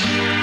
Yeah.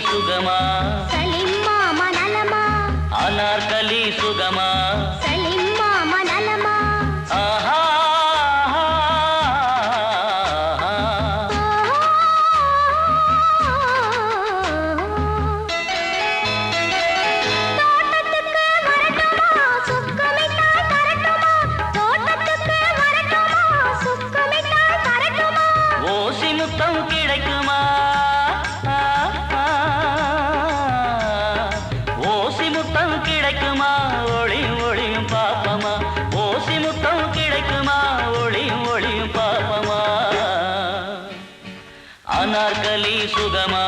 సుగమా. Anarkali సుగమా. கிடைக்குமா? ஒளியும் ஒளியும் பாப்பமா? ஓசி முத்தம் கிடைக்குமா? ஒளியும் ஒளியும் பாப்பமா? அனார்கலி சுகமா?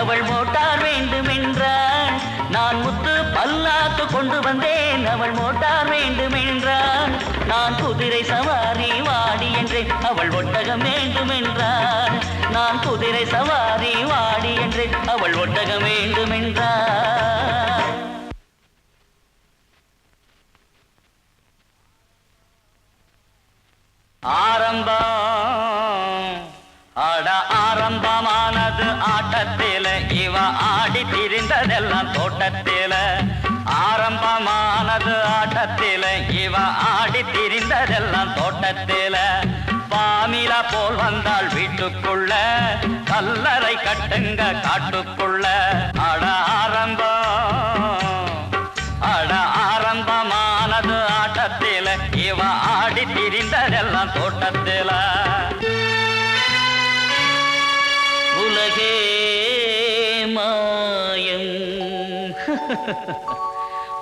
அவள் மோட்டார் வேண்டும் என்றான் நான் முத்து பல்லாக்கு கொண்டு வந்தேன். அவள் மோட்டார் வேண்டும் என்றான் நான் குதிரை சவாரி வாடி என்றேன். அவள் ஒட்டகம் வேண்டுமென்றாள் நான் குதிரை சவாரி வாடி என்றேன். அவள் ஒட்டகம் வேண்டும் ஆரம்பா இவ ஆடி திரிந்ததெல்லாம் தோட்டத்தில. ஆரம்பமானது ஆட்டத்தில. இவ ஆடி திரிந்ததெல்லாம் தோட்டத்தில. பாமில போல் வந்தாள் வீட்டுக்குள்ள. கல்லறை கட்டுங்க காட்டுக்குள்ள.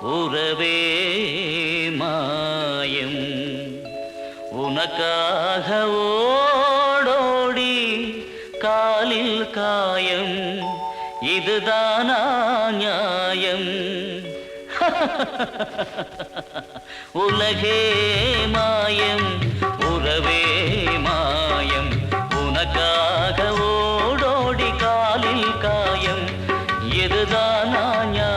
உறவே மாயம். உனக்காக ஓடோடி காலில் காயம். இதுதானா நியாயம்? உலகே மாயம் உறவே மாயம். உனக்காக ஓடோடி காலில் காயம். இதுதானா நியாயம்?